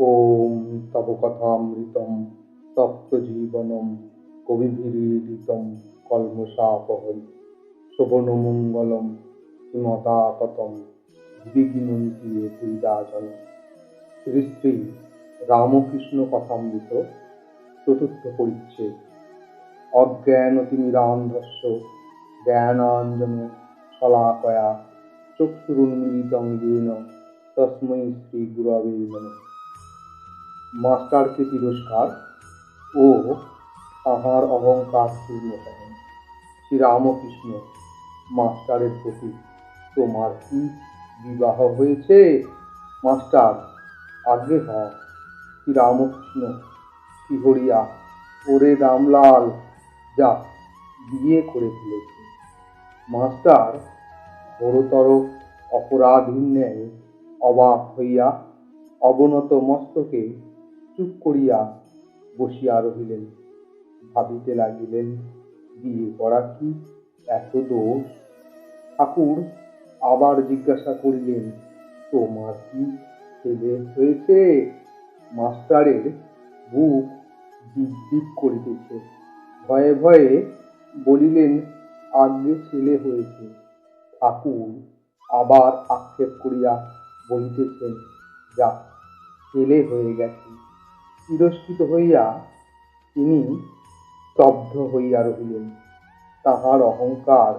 ওম তব কথামৃতম তপ্ত জীবনম কবিভিরীড়িতম কলমশাপহম শোভনমঙ্গলম হিমতাকতম বিঘ্নন্তি পীড়াজন শ্রী রামকৃষ্ণ কথামৃত চতুর্থ পরিচ্ছেদ। অজ্ঞানতিমিরান্ধস্য জ্ঞানাঞ্জন শলাকয়া চক্ষুরুন্মিলিতং যেন তস্মৈ শ্রীগুরবে নমঃ। মাস্টারকে তিরস্কার ও তাহার অহংকার শূন্য করেন শ্রীরামকৃষ্ণ মাস্টারের প্রতি তোমার কি বিবাহ হয়েছে? মাস্টার আগে হ শ্রীরামকৃষ্ণ শিহরিয়া ওরে রামলাল, যা বিয়ে করে ফেলেছে। মাস্টার, ঘোরতর অপরাধীর ন্যায় অবাক হইয়া অবনত মস্তকে চুপ করিয়া বসিয়া রহিলেন। ভাবিতে লাগিলেন, বিয়ে করা কি এত দোষ? ঠাকুর আবার জিজ্ঞাসা করিলেন, তোমার কি ছেলে হয়েছে? মাস্টারের বুক ডিপ ডিপ করিতেছে। ভয়ে ভয়ে বলিলেন, আগে ছেলে হয়েছে। ঠাকুর আবার আক্ষেপ করিয়া বলিতেছেন যা ছেলে হয়ে গেছে। তিরস্কৃত হইয়া তিনি স্তব্ধ হইয়া রহিলেন। তাহার অহংকার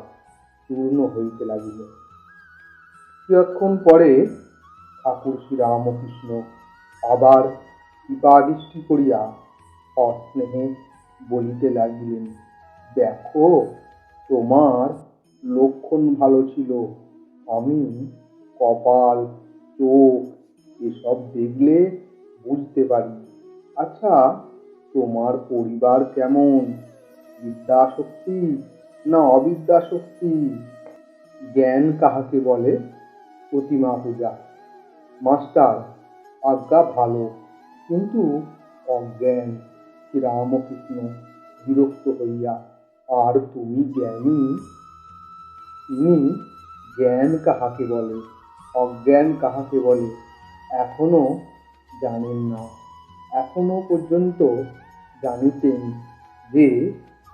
চূর্ণ হইতে লাগিল। কিছুক্ষণ পরে ঠাকুর শ্রীরামকৃষ্ণ আবার কৃপাদৃষ্টি করিয়া অস্নেহে বলিতে লাগিলেন, দেখো, তোমার লক্ষণ ভালো ছিল। আমি কপাল, চোখ এসব দেখলে বুঝতে পারি। আচ্ছা তোমার পরিবার কেমন? বিদ্যাশক্তি না অবিদ্যাশক্তি? জ্ঞান কাহাকে বলে? প্রতিমা পূজা। মাস্টার, আজ্ঞা ভালো, কিন্তু অজ্ঞান। শ্রীরামকৃষ্ণ বিরক্ত হইয়া, আর তুমি জ্ঞানী? তিনি জ্ঞান কাহাকে বলে? অজ্ঞান কাহাকে বলে? এখনও জানেন না। এখনও পর্যন্ত জানিতেন যে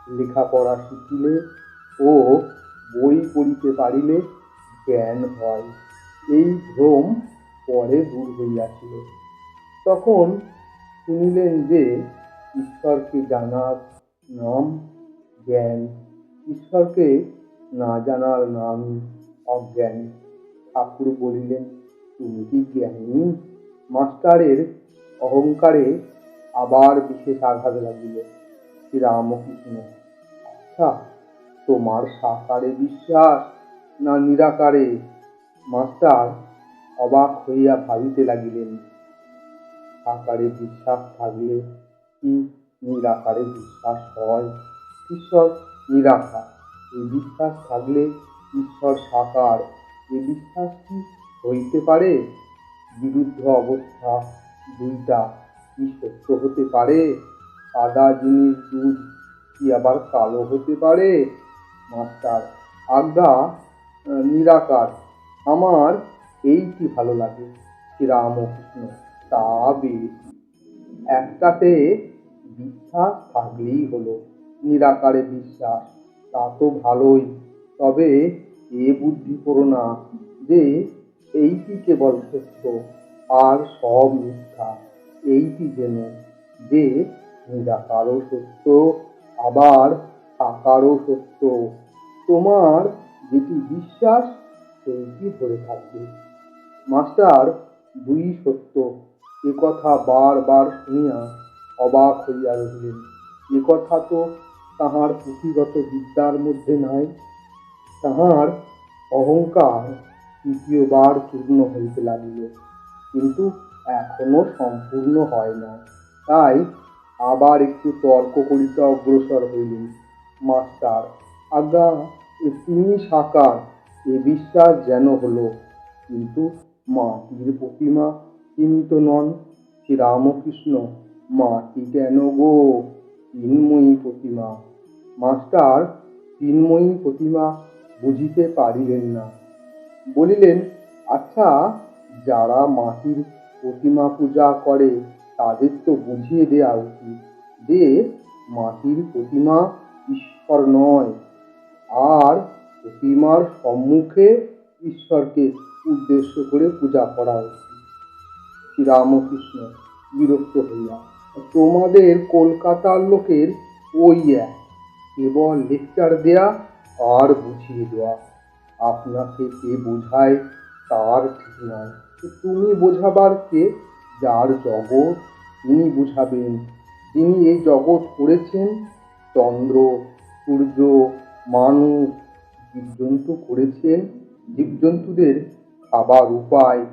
লেখাপড়া শিখিলে ও বই পড়িতে পারিলে জ্ঞান হয়। এই ভ্রম পরে দূর হইয়াছিল। তখন শুনিলেন যে ঈশ্বরকে জানার নাম জ্ঞান, ঈশ্বরকে না জানার নাম অজ্ঞান। ঠাকুর বলিলেন, তুমি কি জ্ঞানী? মাস্টারের অহংকারে আবার বিশেষ আঘাত লাগিল। শ্রীরামকৃষ্ণ আচ্ছা তোমার সাকারে বিশ্বাস না নিরাকারে? মাস্টার অবাক হইয়া ভাবিতে লাগিলেন, সাকারে বিশ্বাস থাকলে কি নিরাকারে বিশ্বাস হয়? ঈশ্বর নিরাকার, এই বিশ্বাস থাকলে ঈশ্বর সাকার এ বিশ্বাস কি হইতে পারে? বিরুদ্ধ অবস্থা দুইটা কি সত্য হতে পারে। সাদা জিনিস দুধ কি আবার কালো হতে পারে? মাস্টার আজ্ঞা নিরাকার। আমার এইটি ভালো লাগে, শ্রীরামকৃষ্ণ, তা বেশ। একটাতে বিশ্বাস থাকলেই হলো, নিরাকারে বিশ্বাস, তা তো ভালোই। তবে এ বুদ্ধি করো না যে, এইটি কেবল সত্য। আর সব মিথ্যা। এইটি যেন যে নিরাকারও সত্য, আবার সাকারও সত্য। তোমার যেটি বিশ্বাস, সেইটি ধরে থাকবে। মাস্টার, দুই সত্য। এ কথা বারবার শুনিয়া অবাক হইয়া রহিলেন। এ কথা তো তাহার পুঁথিগত বিদ্যার মধ্যে নাই। তাহার অহংকার তৃতীয়বার চূর্ণ হইতে লাগিল। কিন্তু এখনও সম্পূর্ণ হয় না। তাই আবার একটু তর্ক করিতে অগ্রসর হইলেন মাস্টার। আজ্ঞা, তিনি সাকার, এ বিশ্বাস যেন হলো। কিন্তু মাটির প্রতিমা তিনি তো নন শ্রীরামকৃষ্ণ মাটি কেন গো? চিন্ময়ী প্রতিমা। মাস্টার চিন্ময়ী প্রতিমা বুঝিতে পারিলেন না। বলিলেন আচ্ছা যারা মাটির প্রতিমা পূজা করে, তাদের তো বুঝিয়ে দেওয়া উচিত যে, মাটির প্রতিমা ঈশ্বর নয়। আর প্রতিমার সম্মুখে ঈশ্বরকে উদ্দেশ্য করে পূজা করা উচিত। শ্রীরামকৃষ্ণ বিরক্ত হইয়া, তোমাদের কলকাতার লোকের ওই এক, কেবল লেকচার দেয়া আর বুঝিয়ে দেওয়া। আপনাকে কে বোঝায়, তার ঠিক নয়। তুমি বোঝাবার কে? যার জগৎ তিনি বুঝাবেন। যিনি এই জগৎ করেছেন, চন্দ্র, সূর্য, মানুষ, জীবজন্তু করেছেন, জীবজন্তুদের খাবার উপায়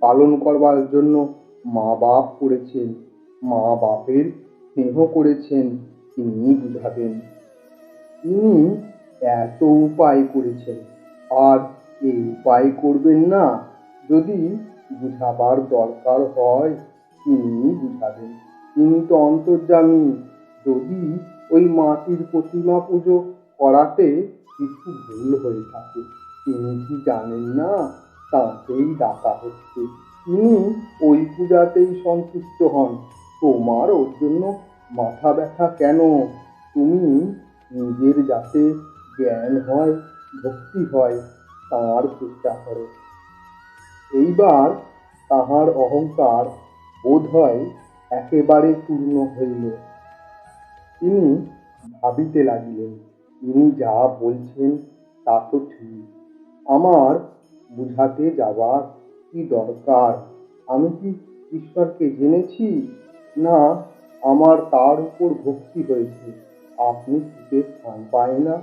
পালন করবার জন্য মা বাপ করেছেন মা বাপের স্নেহ করেছেন, তিনি বুঝাবেন। তিনি এত উপায় করেছেন, আর এই উপায় করবেন না যদি বুঝাবার দরকার হয়, তিনি বুঝাবেন। তিনি তো অন্তর্যামী, যদি ওই মাটির প্রতিমা পুজো করাতে কিছু ভুল হয়ে থাকে, তিনি কি জানেন না? তাকেই ডাকা হচ্ছে। তিনি ওই পূজাতেই সন্তুষ্ট হন। তোমার ওর জন্য মাথা ব্যথা কেন? তুমি নিজের যাতে জ্ঞান হয়, ভক্তি হয়, তার চেষ্টা করো। এইবার তাহার অহংকার বোধ হয় একেবারে পূর্ণ হইল। তিনি ভাবিতে লাগিলেন তিনি যা বলছেন তা তো ঠিক। আমার বুঝাতে যাবার কি দরকার? আমি কি ঈশ্বরকে জেনেছি? না, আমার তার উপর ভক্তি হয়েছে। আপনি সুখে স্থান পায় না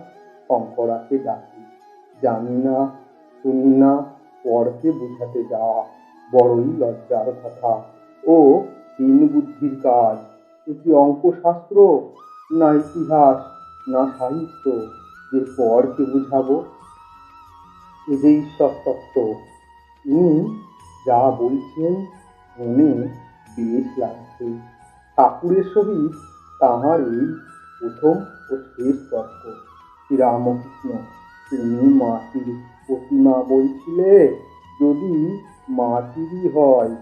শঙ্করাকে ডাকি। জানি না, শুনি না পরকে বুঝাতে যাওয়া বড়ই লজ্জার কথা। ও দিন বুদ্ধির কাজ, এ কি অঙ্কশাস্ত্র, না ইতিহাস, না সাহিত্য যে পরকে বুঝাবো? এ যে ঈশ্বর তত্ত্ব। ইনি যা বলছেন মনে বেশ লাগছে। ঠাকুরের সহিত তাহার এই প্রথম ও শেষ তত্ত্ব। শ্রীরামকৃষ্ণ তুমি মাটির প্রতিমা বলছিলে, যদি মাটিরই হয়,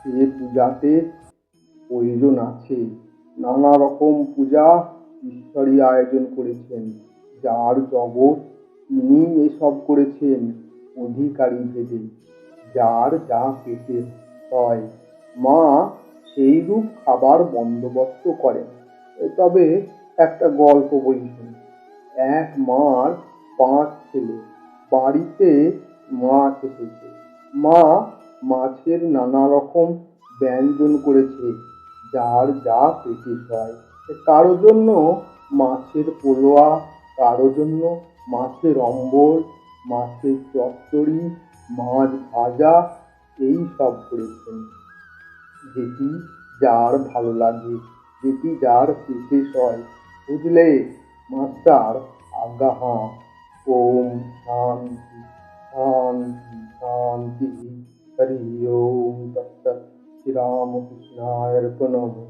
সে পূজাতে প্রয়োজন আছে। নানা রকম পূজা ঈশ্বরই আয়োজন করেছেন, যার জগৎ তিনি এসব করেছেন অধিকারী ভেবে যার যা পেটে হয়, মা সেই রূপ খাবার বন্দোবস্ত করেন। তবে একটা গল্প বই শুনি। এক মার পাঁচ ছেলে। বাড়িতে মাছ এসেছে। মা মাছের নানা রকম ব্যঞ্জন করেছে, যার যা পেটে হয় কারও জন্য মাছের পোলোয়া, কারও জন্য মাছের অম্বল, মাছের চচ্চড়ি, মাছ ভাজা, এই সব করেছেন। যেটি যার ভালো লাগে, যেটি যার পেটে হয় বুঝলে, মাস্টার আজ্ঞা হাঁ। ओम शांति शांति शांति। हरि ओम तत्त श्री रामकृष्णाय अर्पणमस्तु